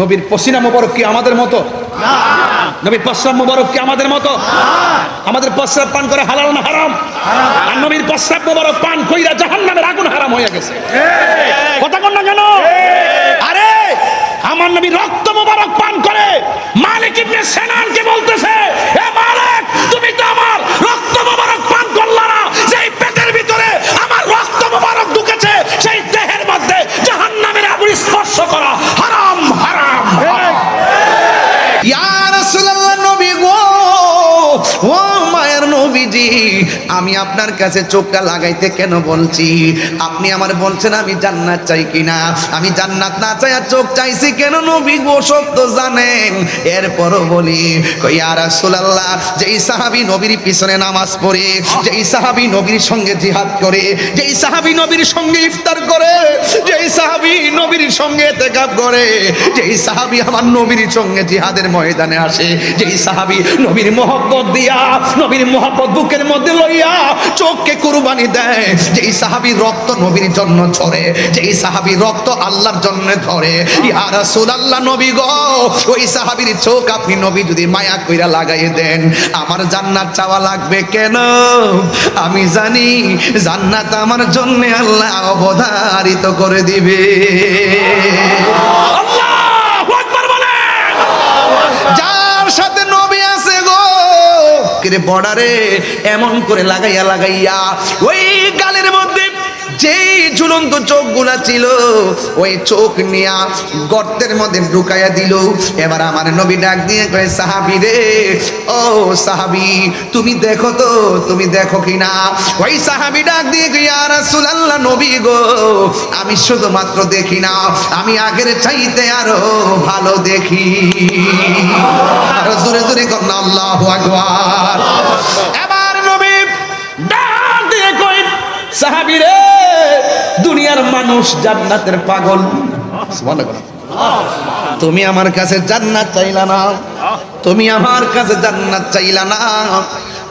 নবীর পসিনা মোবারক কি আমাদের মতো? নবীর প্রস্রাব মোবারক কি আমাদের মতো? আমাদের প্রস্রাব পান করে হালাল না হারাম? আর নবীর প্রস্রাব মোবারক পান কইরা জাহান্নামের আগুন হারাম হয়ে গেছে। কথা কন না কেন? আরে আমার নবী রক্ত মোবারক পান করে মালিক ইবনে সেনানকে বলতেছে এ মালিক তুমি তো আমার রক্ত মোবারক পান করলা না। যেই পেটের ভিতরে আমার রক্ত মোবারক ঢুকেছে সেই দেহের মধ্যে জাহান্নামের আগুন স্পর্শ করা আমি আপনার কাছে চোখটা লাগাইতে কেন বলছি? আপনি আমার বলছেন আমি জান্নাত চাই কিনা? আমি জান্নাত না চাই আর চোখ চাইছি কেন নবী গো তো জানেন এরপরও বলি, কই ইয়া রাসূলুল্লাহ, যেই সাহাবী নবীর পিছনে নামাজ পড়ে, যেই সাহাবী নবীর সঙ্গে জিহাদ করে, যেই সাহাবী নবীর সঙ্গে ইফতার করে, যেই সাহাবী নবীর সঙ্গে তেকাব করে, যেই সাহাবী আমার নবীর সঙ্গে জিহাদের ময়দানে আসে, যেই সাহাবী নবীর মোহব্বত দিয়া, নবীর মোহব্বত বুকের মধ্যে লইয়া চোখকে কুরবানি দেয় যেই সাহাবী রক্ত নবীর জন্য ঝরে যেই সাহাবী রক্ত আল্লাহর জন্য ধরে। ইয়া রাসূলুল্লাহ নবী গো, ওই সাহাবীর চোখ আপনি নবী যদি মায়া কইরা লাগাই দেন, আমার জান্নাত চাওয়া লাগবে কেন? আমি জানি জান্নাত আমার জন্য আল্লাহ অবধারিত করে দিবে। আল্লাহু বর্ডারে এমন করে লাগাইয়া লাগাইয়া ওই গালের মধ্যে যেই ঝুলন্ত চোখগুলা ছিল, ওই চোখ নিয়া গর্তের মধ্যে ঢুকাইয়া দিল। এবার আমার নবী ডাক দিয়ে কয়ে, সাহাবি রে, ও সাহাবি, তুমি দেখো তো, তুমি দেখো কিনা? ওই সাহাবি ডাক দিয়ে আর রাসূলুল্লাহ, নবী গো, আমি শুধুমাত্র দেখি না, আমি আগের চাইতে আরও ভালো দেখি। আরও জোরে জোরে না আল্লাহু আকবার। এবার নবী ডাক দিয়ে কই সাহাবী রে দুনিয়ার মানুষ জান্নাতের পাগল। তুমি আমার কাছে জান্নাত চাইলা না। তুমি আমার কাছে জান্নাত চাইলা না।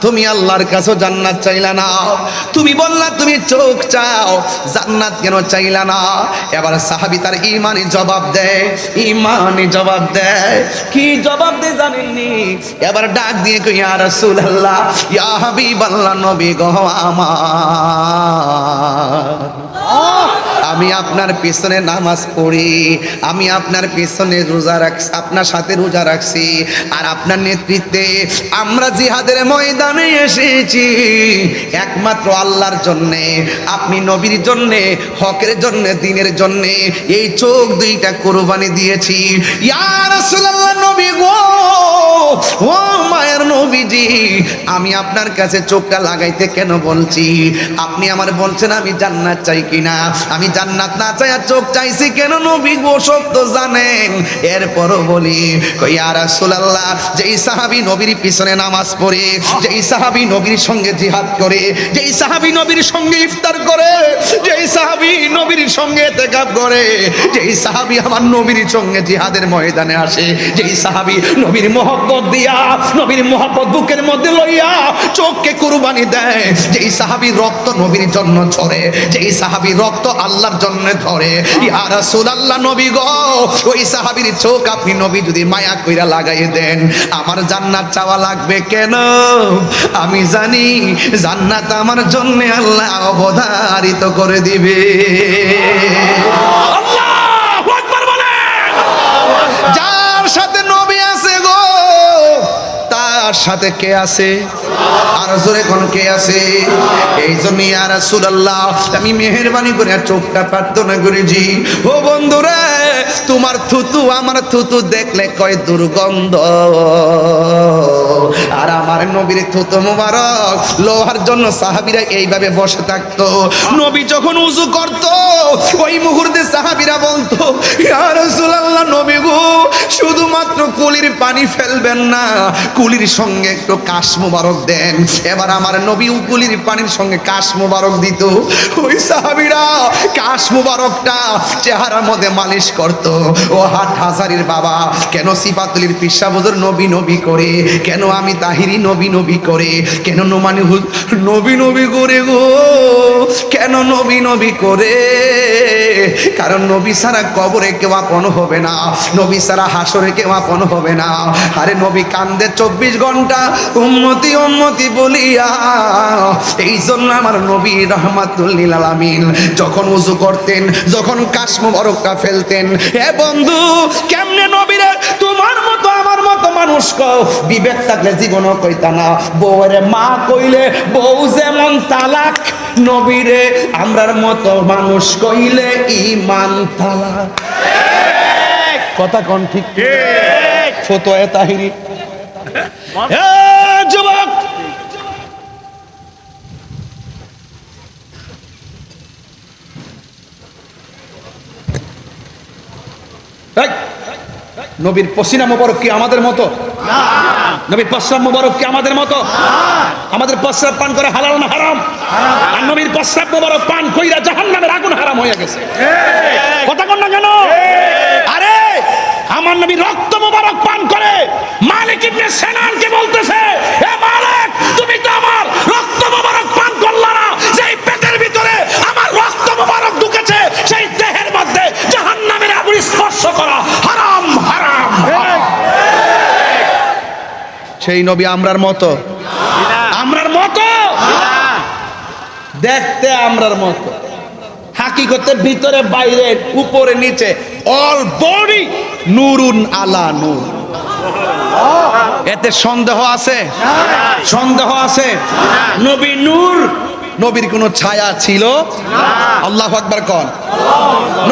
তুমি আল্লাহর কাছে জান্নাত চাইলা না। তুমি বললা, তুমি চোখ চাও, জান্নাত কেন চাইলা না? এবার সাহাবি তার ইমানি জবাব দেয়, ইমানি জবাব দেয়। কি জবাব দেয় জানেননি? এবার ডাক দিয়ে কই ইয়া রাসূলুল্লাহ, ইয়া হাবিবাল্লাহ, নবী গো আমার। আমি আপনার পিছনে নামাজ পড়ি, আমি আপনার পিছনে রোজা রাখছি, আপনার সাথে রোজা রাখছি। আর আপনার নেতৃত্বে আমরা জিহাদের ময়দানে এসেছি। একমাত্র আল্লাহর জন্যে, আপনি নবীর জন্যে, হকের জন্যে, দিনের জন্যে এই চোখ দুইটা কোরবানি দিয়েছি। নবী গো নবীজি, আমি আপনার কাছে চোখটা লাগাইতে কেন বলছি? আপনি আমার বলছেন আমি জান্নাত চাই কিনা? আমি জান্নাত না আর চোখ চাইছি, কেন নবী গো তো জানেন এরপরও বলি, কই আর রাসূলুল্লাহ, যেই সাহাবী নবীর পিছনে নামাজ পড়ে, যেই সাহাবী নবীর সঙ্গে জিহাদ করে, যেই সাহাবী নবীর সঙ্গে ইফতার করে, যেই সাহাবী নবীর সঙ্গে তেকাব করে, যেই সাহাবী আমার নবীর সঙ্গে জিহাদের ময়দানে আসে, যেই সাহাবী নবীর মোহব্বত দিয়া, নবীর মোহব্বত বুকের মধ্যে লইয়া চোখকে কুরবানি দেয়, যেই সাহাবী রক্ত নবীর জন্য ঝরে, যেই সাহাবী রক্ত আল্লাহর জন্য ধরে। ইয়া রাসূলুল্লাহ নবী গো ওই সাহাবীর চোখ আপনি নবী যদি মায়া কইরা লাগাই দেন আমার জান্নাত চাওয়া লাগবে কেন? আমি জানি জান্নাত আমার জন্য আল্লাহ অবধারিত করে দিবে। যার সাথে নবী আছে গো তার সাথে কে আছে? আর জোরে কোন কে আছে? এই জন্য ইয়া রাসূলুল্লাহ, আমি মেহেরবানি করে আর চোখটা প্রার্থনা করেছি। ও বন্ধুরা তোমার থুতু, আমার থুতু দেখলে কয় দুর্গন্ধ। আর আমার নবীর থুতু মুবারক, লোহার জন্য সাহাবীরা এইভাবে বসে থাকতো। নবী যখন উজু করত, ওই মুহূর্তে সাহাবীরা বলতো, ইয়া রাসূলুল্লাহ, নবী গো, শুধুমাত্র কুলির পানি ফেলবেন না, কুলির সঙ্গে একটু কাশ মুবারক দেন। এবার আমার নবী কুলির পানির সঙ্গে কাশ মুবারক দিত। ওই সাহাবিরা কাশ মুবারকটা চেহারার মধ্যে মালিশ করত। ও হাট হাজারির বাবা, কেন সিফাতুলির পিসা বুজুর নবী নবী করে? কেন আমি তাহিরি নবী নবী করে? কেন নোমানি নবী নবী করে গো? কেন নবী নবী করে? কারণ নবী ছাড়া কবরে কেউ আপন হবে না। নবী সারা হাসরে কেউ আপন হবে না। আরে নবী কান্দে চব্বিশ ঘণ্টা উন্মতি উন্মতি বলিয়া। এই জন্য আমার নবী রহমাতুল্লিল আলামিন, যখন উজু করতেন, যখন কাশ্ম বরকটা ফেলতেন হে বন্ধু কেমনে নবীরে? তোমার মতো আমার মতো মানুষ কও। বিবেক থাকলে জীবনও কইতা না। বউরে মা কইলে বউ যেমন তালাক নবীরে আমরার মতো মানুষ কইলে ইমান তালাক। কথা কোন ঠিক ফতোয়া তাহিরি এ যুবক এই, নবীর পসিনা মোবারক কি আমাদের মতো? নবীর প্রস্রাব মোবারক কি আমাদের মতো? আমাদের প্রস্রাব পান করে হালাল না হারাম? আর নবীর প্রস্রাব মোবারক পান কইরা জাহান্নামের আগুন হারাম হয়ে গেছে। কথা কন না কেন? আরে আমার নবী রক্ত মোবারক পান করে মালিক ইবনে সেনানকে বলতেছে সেই নবী আমরার মতো। আমরার মতো? দেখতে আমরার মতো। হাকিকতে ভিতরে, বাইরে, উপরে, নিচে অল বডি নুরুন আলা নূর। এতে সন্দেহ আছে? সন্দেহ আছে? নবী নূর, নবীর কোনো ছায়া ছিল? আল্লাহ আকবার কন।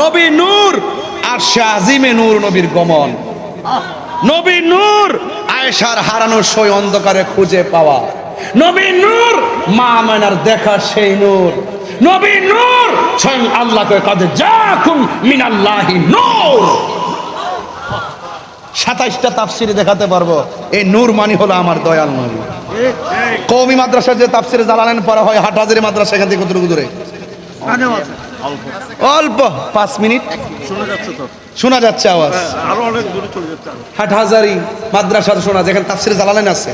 নবী নূর আর শাহিমে নূর নবীর গমন। নবী নূর। আয়েশার হারানো সই অন্ধকারে খুঁজে পাওয়া। নবী নূর। মা মানার দেখা সেই নূর। নবী নূর। স্বয়ং আল্লাহকে কাজে যাকুম মিনাল্লাহি নূর। সাতাইশটা তাফসিরে দেখাতে পারব। এই নূর মানি হলো আমার দয়াল নবী। কৌমি মাদ্রাসা যে তাফসিরে জালালেন পড়া হয় হাটহাজারি মাদ্রাসা এখান থেকে কতটুকু দূরে। অল্প। পাঁচ মিনিট। শোনা যাচ্ছে আওয়াজ। আরও অনেক দূরে চলে যাচ্ছে আরও। হাটহাজারি মাদ্রাসা শোনা যেখানে তাফসিরে জালালেন আছে।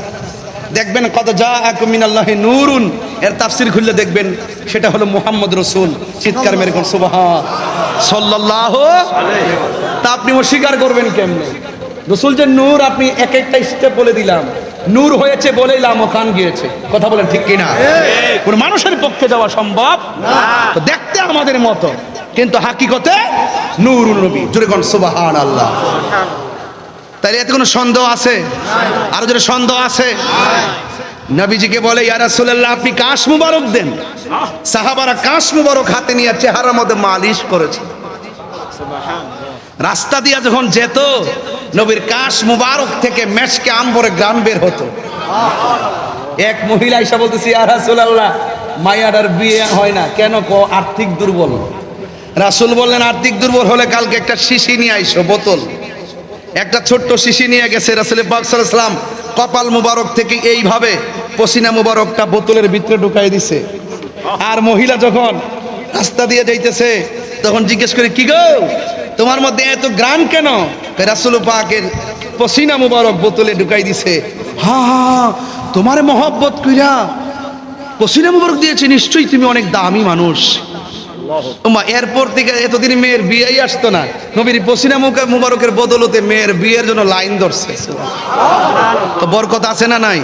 দেখবেন কত যা মিনাল্লাহি নূরুন। এর তাফসির খুললে দেখবেন সেটা হলো মুহাম্মদ রসুল। চিৎকার মেরে কোন সুবহান। সাল্লাল্লাহু তা আপনি অস্বীকার করবেন কেমনে? রসুল যে নূর আপনি এক একটা স্টেপ বলে দিলাম। নূর হয়েছে বলেই লামখান গিয়েছে। কথা বলেন ঠিক কিনা? কোন মানুষের পক্ষে যাওয়া সম্ভব? তো দেখতে আমাদের মতো। কিন্তু হাকিকতে নূর নবী। জোরে কোন সুবহান আল্লাহ তাহলে এতে কোনো সন্দেহ আছে? আরও যদি সন্দেহ আছে? নবীজিকে বলে ইয়া রাসূলুল্লাহ আপনি কাশ মুবারক দেন। সাহাবারা কাশ মুবারক হাতে নিয়ে চেহারার মধ্যে মালিশ করেছে। রাস্তা দিয়া যখন যেত নবীর কাশ মুবারক থেকে মেশকে আম্বরে গ্রাম বের হতো। এক মহিলা এসে বলতেছি, ইয়া রাসূলুল্লাহ মায়াটার বিয়ে হয় না। কেন ক, আর্থিক দুর্বল। রাসূল বললেন, আর্থিক দুর্বল হলে কালকে একটা শিশি নিয়ে আইসো, বোতল। একটা ছোট্ট শিশি নিয়ে গেছে রাসুল পাকসালাম কপাল মুবারক থেকে এইভাবে পসিনা মুবারকটা বোতলের ভিতরে ঢুকাই দিছে। আর মহিলা যখন রাস্তা দিয়ে যাইতেছে, তখন জিজ্ঞেস করে, কি গো? তোমার মধ্যে এত গ্রাম কেন? রাসুল পাকের পসিনা মুবারক বোতলে ঢুকাই দিছে। হা হা, তোমার মহব্বত কইরা পসিনা মুবারক দিয়েছে, নিশ্চয়ই তুমি অনেক দামি মানুষ। এরপর থেকে এতদিন মেয়ের বিয়েই আসতো না। নবীর মুবারকের বদলতে মেয়ের বিয়ের জন্য লাইন ধরছে। তো বরকত আছে না নাই?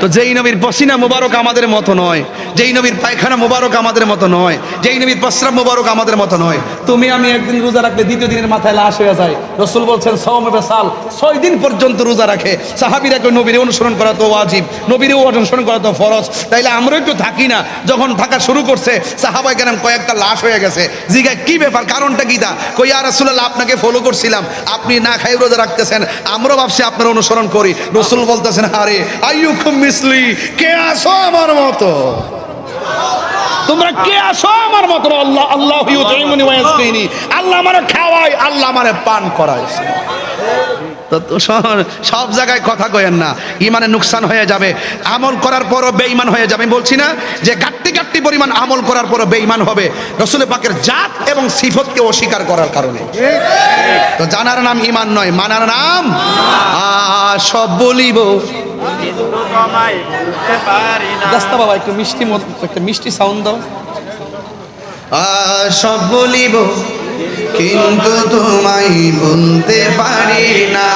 তো যেই নবীর মুবারক আমাদের মতো নয়, যেই নবীর পায়খানা মুবারক আমাদের মতো নয়, যেই নবীর মুবারক আমাদের মতো নয়, তুমি আমি একদিন রোজা রাখলে দ্বিতীয় দিনের মাথায় লাশ হয়ে যায়। রসুল বলছেন সাল, ছয় দিন পর্যন্ত রোজা রাখে। সাহাবিরা কেউ নবীর অনুসরণ করা তো ওয়াজিব, নবীরও অনুসরণ করা তো ফরজ। তাইলে আমরা একটু থাকি না। যখন থাকা শুরু করছে সাহাবাই কেন কয়েকটা লাশ হয়ে গেছে। জিগায়, কি ব্যাপার? কারণটা কি তা? কই আর রাসূলুল্লাহ, আপনাকে ফলো করছিলাম। আপনি না খাই রোজা রাখতেছেন। আমরাও ভাবছি আপনার অনুসরণ করি। রসুল বলতেছেন, আরে, আইয়ুকুম মিসলি, কে আসো আমার মতো? তোমরা কে আসো আমার মতো? আল্লাহ আল্লাহ আল্লাহ আমারে খাওয়ায় আল্লাহ আমারে পান করায় তো সব জায়গায় কথা কয়েন না। ইমানে নুকসান হয়ে যাবে আমল করার পরও বেঈমান হয়ে যাবে। আমি বলছি না যে গাট্টি গাট্টি পরিমাণ আমল করার পরও বেঈমান হবে। রসুল পাকের জাত এবং সিফতকে অস্বীকার করার কারণে। তো জানার নাম ইমান নয় মানার নাম সব বলিব। রাস্তা বাবা একটু মিষ্টি মত- একটা মিষ্টি সাউন্ড দাও। সব বলিব। কিন্তু তোমায় বলতে পারি না।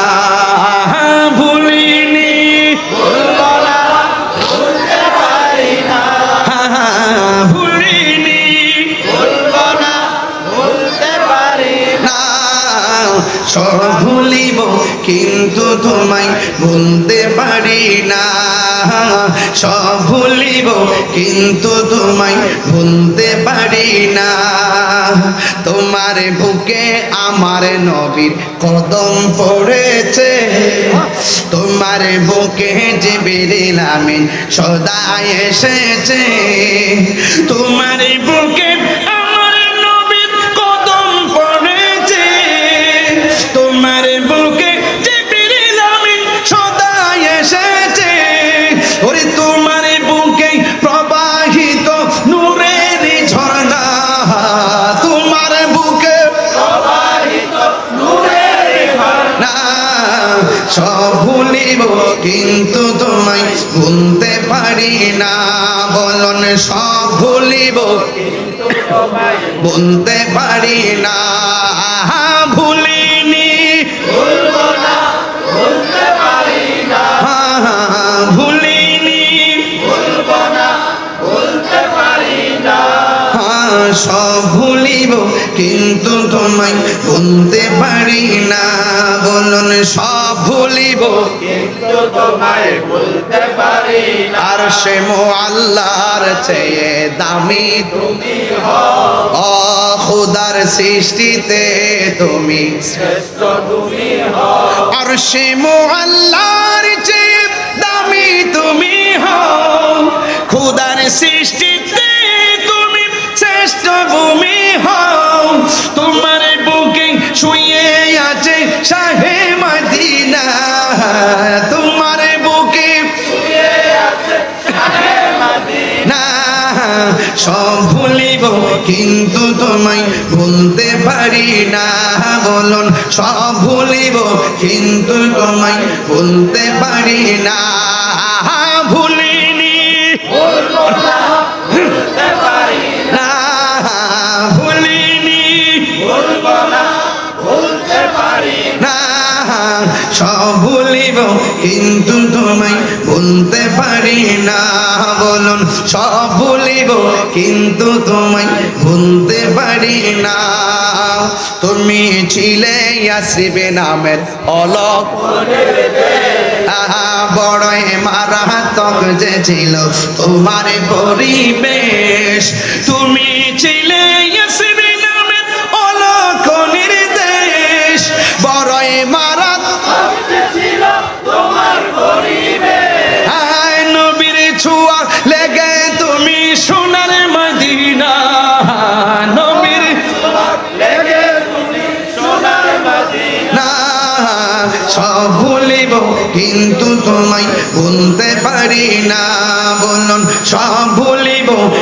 ভুলিনি ভুলিনি। বলতে না সব ভুলিব কিন্তু তোমায় ভুলতে পারি না। সব ভুলিব, কিন্তু তোমায় ভুলতে পারি না। তোমার বুকে আমার নবীর কদম পড়েছে। তোমার বুকে যে বেরিলামিন সদা এসেছে। তোমার বুকে ভুলিব কিন্তু তোমায় ভুলতে পারি না। বলন, সব ভুলিব বলতে পারি না। ভুলিনি। ভুলিনি। সব ভুলিব, কিন্তু তোমায় ভুলতে পারি না। বলুন, সব ভুলিব আর সে মো আল্লাহর চেয়ে দামি তুমি ও সৃষ্টিতে তুমি আর সে মো আল্লাহর চেয়ে দামি তুমি হও। খুদার সৃষ্টিতে তুমি শ্রেষ্ঠ ভূমি হও। তোমার বুকে শুয়ে আছে শাহে মদিনা। সব ভুলিব, কিন্তু তোমায় ভুলতে পারি না। বলুন, সব ভুলিব, কিন্তু তোমায় ভুলতে পারি না। ভুলিনি না, সব ভুলিব, কিন্তু তোমায় ভুলতে পারি না। বলুন, সব ভুলিব, কিন্তু তোমায় ভুলতে পারি না। তুমি ছিলে আসিবে নামের অলক। বড়ই মারাত্মক যে ছিল তোমার পরিবেশ। তুমি ছিলে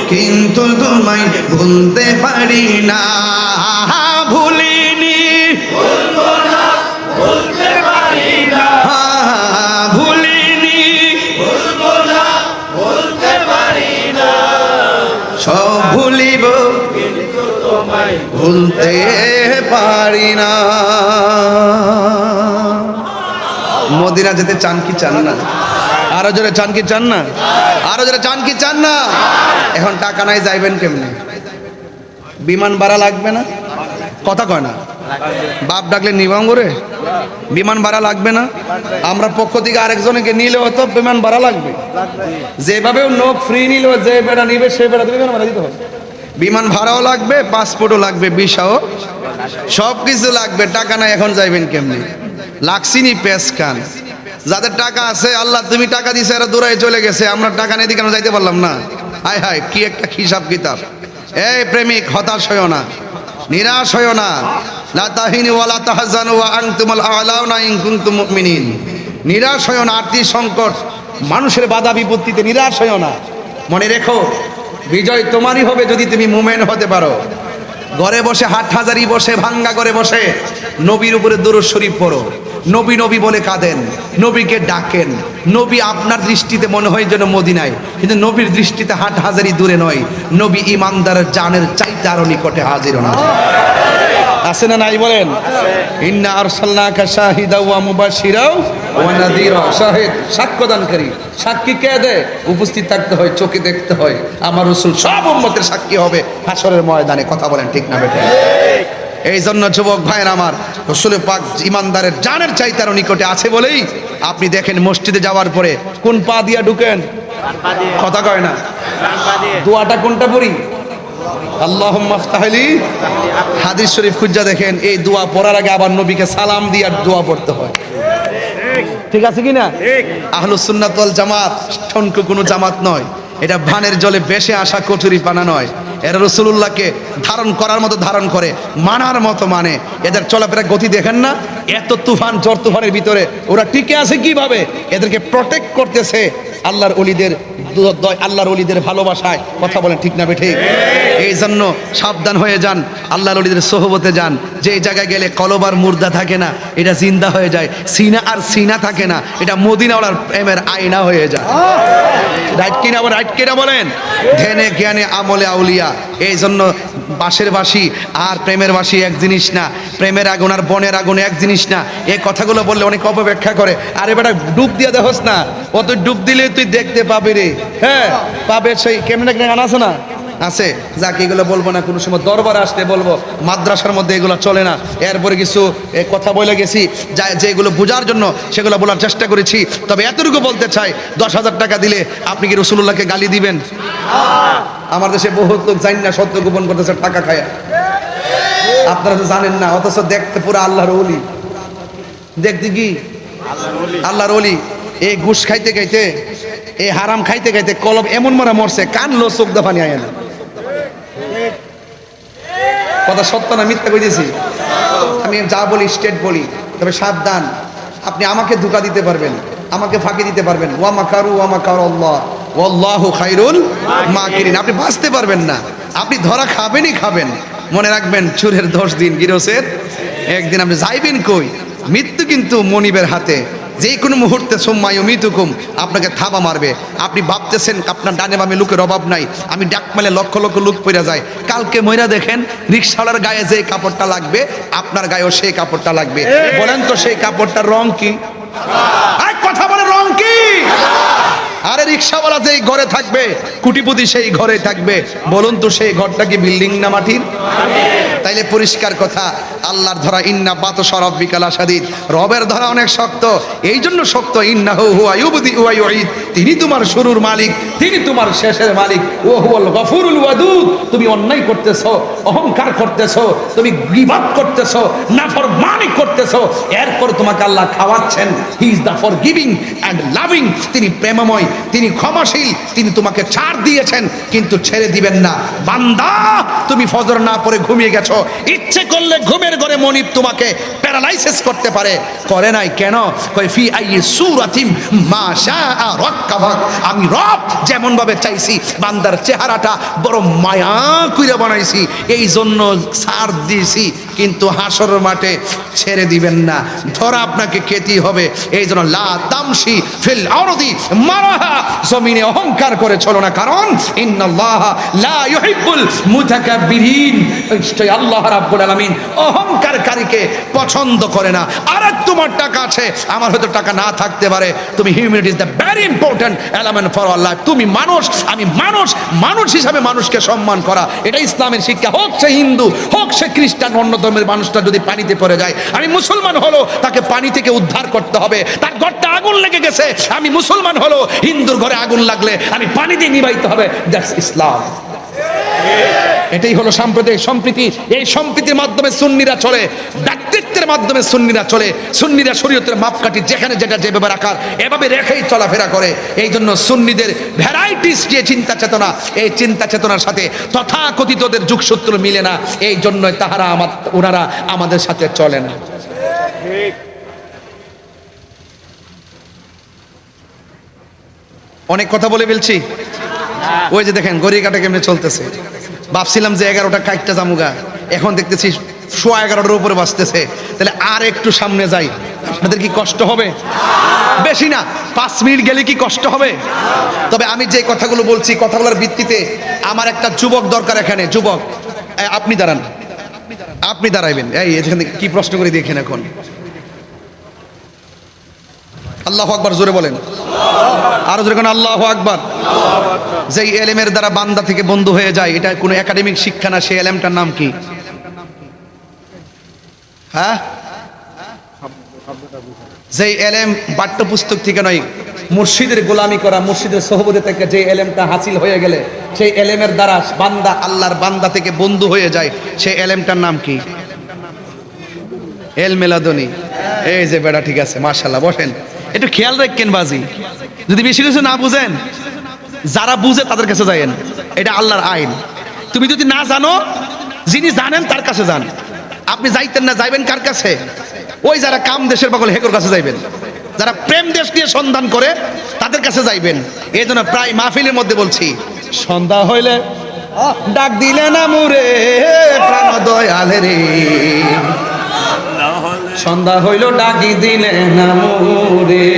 কিন্তু তোমায় ভুলতে পারি না। ভুলিনি। ভুলিনি। সব ভুলিব, ভুলতে পারি না। মদিনা যেতে চান কি চান না? আরও জোরে চান কি চান না? আরও জোরে চান কি চান না? এখন টাকা নাই, যাইবেন কেমনি? বিমান ভাড়া লাগবে না? কথা কয় না। বাপ ডাকলে নিবাঙ্গরে বিমান ভাড়া লাগবে না? আমরা পক্ষ থেকে আরেকজনকে নিলেও তো বিমান ভাড়া লাগবে। যেভাবে নোক ফ্রি নিলেও যে বেড়া নিবে, সে বেড়া ভাড়া দিতে হবে। বিমান ভাড়াও লাগবে পাসপোর্টও লাগবে ভিসাও সব কিছু লাগবে, টাকা নাই, এখন যাইবেন কেমনি? লাগছিনি পেস খান যাদের টাকা আছে, আল্লাহ তুমি টাকা দিছে, এরা দূরাই চলে গেছে। আমরা টাকা নেই, কেন যাইতে পারলাম না? হায় হায়, কি একটা হিসাব কিতাব। এই প্রেমিক, হতাশ হইও না, নিরাশ হইও না। লা ওয়া লা তাহজানু ওয়া আনতুমুল আ'লাউনা ইন কুনতুম মুমিনিন। নিরাশ হয়ো না, আর্থিক সংকট, মানুষের বাধা বিপত্তিতে নিরাশ হয়ো না। মনে রেখো, বিজয় তোমারই হবে যদি তুমি মুমেন হতে পারো। ঘরে বসে হাট হাজারি বসে, ভাঙ্গা করে বসে নবীর উপরে দুরুদ শরীফ পড়ো। নবী নবী বলে কাঁদেন, নবীকে ডাকেন। নবী আপনার দৃষ্টিতে মনে হয় যেন মদিনায়, কিন্তু নবীর দৃষ্টিতে হাট হাজারি দূরে নয়। নবী ইমানদারের জানের চাইতে আরও নিকটে হাজির না আছে না নাই বলেন? ইন্না আরসালনাকা শাহিদা ওয়া মুবাশশিরা ওয়া নাযীরা শাহিদ সাক্ষ্যদানকারী সাক্ষী কে দেয়? উপস্থিত থাকতে হয়, চোখে দেখতে হয়। আমার রাসূল সব উম্মতের সাক্ষী হবে। হাসরের ময়দানে কথা বলেন ঠিক না বেটা? এই জন্য যুবক ভাইয়ের আমার রসুল পাক ইমানদারের জানের চাইতে আরও নিকটে আছে বলেই আপনি দেখেন মসজিদে যাওয়ার পরে কোন পা দিয়া ঢুকেন? কথা কয় না। দোয়াটা কোনটা পড়ি? আল্লাহ মাফতাহলি হাদিস শরীফ খুঁজা দেখেন, এই দোয়া পড়ার আগে আবার নবীকে সালাম দিয়ে আর দোয়া পড়তে হয়। ঠিক আছে কি না? ঠিক আহলুস জামাত ঠনকু কোনো জামাত নয়। এটা ভানের জলে বেশে আসা কচুরি পানা নয়। এরা রসুল্লাহকে ধারণ করার মতো ধারণ করে মানার মতো মানে। এদের চলাফেরা গতি দেখেন না এত তুফান ঝড় তুফানের ভিতরে। ওরা টিকে আছে কীভাবে? এদেরকে প্রটেক্ট করতেছে আল্লাহর অলিদের আল্লাহর অলিদের ভালোবাসায়। কথা বলেন ঠিক না বেঠে এই জন্য সাবধান হয়ে যান আল্লাহর অলিদের সোহবতে যান। যে জায়গায় গেলে কলবার মুর্দা থাকে না এটা জিন্দা হয়ে যায়। সিনা আর সিনা থাকে না এটা মদিনাওয়ালার প্রেমের আয়না হয়ে যায়। রাইট কিনা রাইট কিনা বলেন? ধ্যানে জ্ঞানে আমলে আউলিয়া। এই জন্য বাঁশের বাসি আর প্রেমের বাসি এক জিনিস না। প্রেমের আগুন আর বনের আগুন এক জিনিস না। এই কথাগুলো বললে অনেক অপব্যাখ্যা করে। আরে বেটা, ডুব দিয়ে দেখোস না। তুই ডুব দিলে তুই দেখতে পাবি রে। হ্যাঁ পাবে সেই, কেমনে গান আছে না? আছে? যাকে, এগুলো বলব না, কোনো সময় দরবার আসতে বলব। মাদ্রাসার মধ্যে এগুলো চলে না। এরপরে কিছু কথা বলে গেছি। যা, যেগুলো বোঝার জন্য সেগুলো বলার চেষ্টা করেছি। তবে এতটুকু বলতে চাই, দশ হাজার টাকা দিলে আপনি কি রসুল্লাহকে গালি দিবেন? আমার দেশে বহুত লোক জানি না, সত্য গোপন করতেছে, টাকা খায়। আপনারা তো জানেন না, অথচ দেখতে পুরো আল্লাহর অলি দেখতে কি? আল্লাহর অলি এই ঘুষ খাইতে খাইতে এই হারাম খাইতে খাইতে কলব এমন মারা মরছে কানলো চোখ দাফানি আয় না। কথা সত্য না মিথ্যা কইতেছি? আমি যা বলি স্টেট বলি, তবে সাবধান। আপনি আমাকে ধোকা দিতে পারবেন, আমাকে ফাঁকি দিতে পারবেন। ওয়া মাকারু, ওয়া মাকার আল্লাহ। ওয়াল্লাহু খাইরুল মা মাকিরিন। আপনি বাঁচতে পারবেন না। আপনি ধরা খাবেনই খাবেন। মনে রাখবেন চুরের দশ দিন গিরসের। একদিন আপনি যাইবেন কই? মৃত্যু কিন্তু মনিবের হাতে। যে কোনো মুহূর্তে সোম্মাই মিতুকুম আপনাকে থাবা মারবে। আপনি ভাবতেছেন আপনার ডানে বামে লোকের অভাব নাই। আমি ডাক মেলে লক্ষ লক্ষ লোক পড়ে যায়। কালকে মহিলা দেখেন রিক্সাওয়ালার গায়ে যে কাপড়টা লাগবে আপনার গায়েও সেই কাপড়টা লাগবে। বলেন তো সেই কাপড়টার রং কি? কথা বলে রং কি? আরে রিক্সাওয়ালা যেই ঘরে থাকবে, কুটিপুতি সেই ঘরে থাকবে। বলুন তো সেই ঘরটা কি বিল্ডিং না মাটির? তাইলে পরিষ্কার কথা, আল্লাহর ধরা ইন্না বাত সরব বিকালা সাদিদ রবের ধরা অনেক শক্ত এই জন্য শক্ত, ইন্না হু হুয়া ইউঈদ। তিনি তোমার শুরুর মালিক, তিনি তোমার শেষের মালিক। ও হুয়াল গফুরুল ওয়াদুদ, তুমি অন্যায় করতেছো, অহংকার করতেছো, তুমি গিবাদ করতেছো, নাফরমানি করতেছো। এরপর তোমাকে আল্লাহ খাওয়াচ্ছেন। He is the forgiving and loving তিনি প্রেমময় তিনি ক্ষমাশীল, তিনি তোমাকে ছাড় দিয়েছেন, কিন্তু ছেড়ে দিবেন না। বান্দা, তুমি ফজর না পরে ঘুমিয়ে গেছো। ইচ্ছে করলে ঘুমের ঘরে মনিব তোমাকে প্যারালাইসিস করতে পারে। করে নাই কেন? আমি রব যেমন ভাবে চাইছি, বান্দার চেহারাটা বড় মায়া কইরা বানাইছি এই জন্য ছাড় দিয়েছি, কিন্তু হাসর মাঠে ছেড়ে দিবেন না। ধরা আপনাকে খেতে হবে। এই জন্য লা তামসি ফিল আরদি মারাহা জমিনে অহংকার করে চলো না, কারণ অহংকারকারীকে পছন্দ করে না। আর তোমার টাকা আছে, আমার হয়তো টাকা না থাকতে পারে। তুমি humanity is the very element for Allah তুমি মানুষ, আমি মানুষ মানুষ হিসাবে মানুষকে সম্মান করা। এটা ইসলামের শিক্ষা। হোক সে হিন্দু, হোক সে খ্রিস্টান, অন্য ধর্মের মানুষটা যদি পানিতে পড়ে যায়, আমি মুসলমান হলো, তাকে পানি থেকে উদ্ধার করতে হবে। তার ঘরটা আগুন লেগে গেছে, আমি মুসলমান হলো হিন্দুর ঘরে আগুন লাগলে আমি পানি দিয়ে নিবাইতে হবে। দ্যাটস ইসলাম এটাই হলো সাম্প্রদায়িক সম্প্রীতি। এই সম্প্রীতির মাধ্যমে সুন্নিরা চলে, ব্যক্তিত্বের মাধ্যমে সুন্নিরা চলে, সুন্নিরা শরীয়তের মাপকাঠি যেখানে যেটা যেভাবে রাখার, এভাবে রেখেই চলাফেরা করে। এই জন্য সুন্নিদের ভ্যারাইটিস যে চিন্তা চেতনা, এই চিন্তা চেতনার সাথে তথাকথিতদের যুগসূত্র মিলে না। এই জন্যই তাহারা আমার, ওনারা আমাদের সাথে চলে না। অনেক কথা বলে ফেলছি। ওই যে দেখেন গড়ি কাটা কেমনে চলতেছে। ভাবছিলাম যে এগারোটা কাইটটা জামুগা। এখন দেখতেছি সোয়া এগারোটার উপরে বাঁচতেছে তাহলে আর একটু সামনে যাই। আপনাদের কি কষ্ট হবে? বেশি না, পাঁচ মিনিট গেলে কি কষ্ট হবে? তবে আমি যে কথাগুলো বলছি, কথাগুলোর ভিত্তিতে আমার একটা যুবক দরকার এখানে। যুবক আপনি দাঁড়ান। আপনি দাঁড়াইবেন। এই, এখানে কি প্রশ্ন করে দেখেন এখন? আল্লাহ আকবার জোরে বলেন। আরও জোরে কোন আল্লাহ আকবার। যেই এলেমের দ্বারা বান্দা থেকে বন্ধু হয়ে যায়, এটা কোনো একাডেমিক শিক্ষা না, সেই এলেমটার নাম কি? হ্যাঁ? যেই এলেম পাঠ্যপুস্তক থেকে নয়, মুর্শিদের গোলামি করা, মুর্শিদের সহবতে থেকে যে এলেমটা হাসিল হয়ে গেলে, সেই এলেমের দ্বারা বান্দা আল্লাহর বান্দা থেকে বন্ধু হয়ে যায়, সেই এলেমটার নাম কি? এল মেলাদনি এই যে বেড়া ঠিক আছে মার্শাল্লাহ বসেন। একটু খেয়াল রাখেন বাজি। যদি বেশি কিছু না বুঝেন, যারা বুঝে তাদের কাছে যায়েন। এটা আল্লাহর আইন। তুমি যদি না জানো, যিনি জানেন তার কাছে যান। আপনি যাইতেন না, যাইবেন কার কাছে? ওই যারা কাম দেশের পাগল হেকর কাছে যাইবেন। যারা প্রেম দেশ নিয়ে সন্ধান করে, তাদের কাছে যাইবেন। এই জন্য প্রায় মাহফিলের মধ্যে বলছি, সন্ধ্যা হইলে ডাক দিলে না মুরে প্রাণ দয়ালে রে। সন্ধ্যা হইল ডাকি দিলে না মোরে।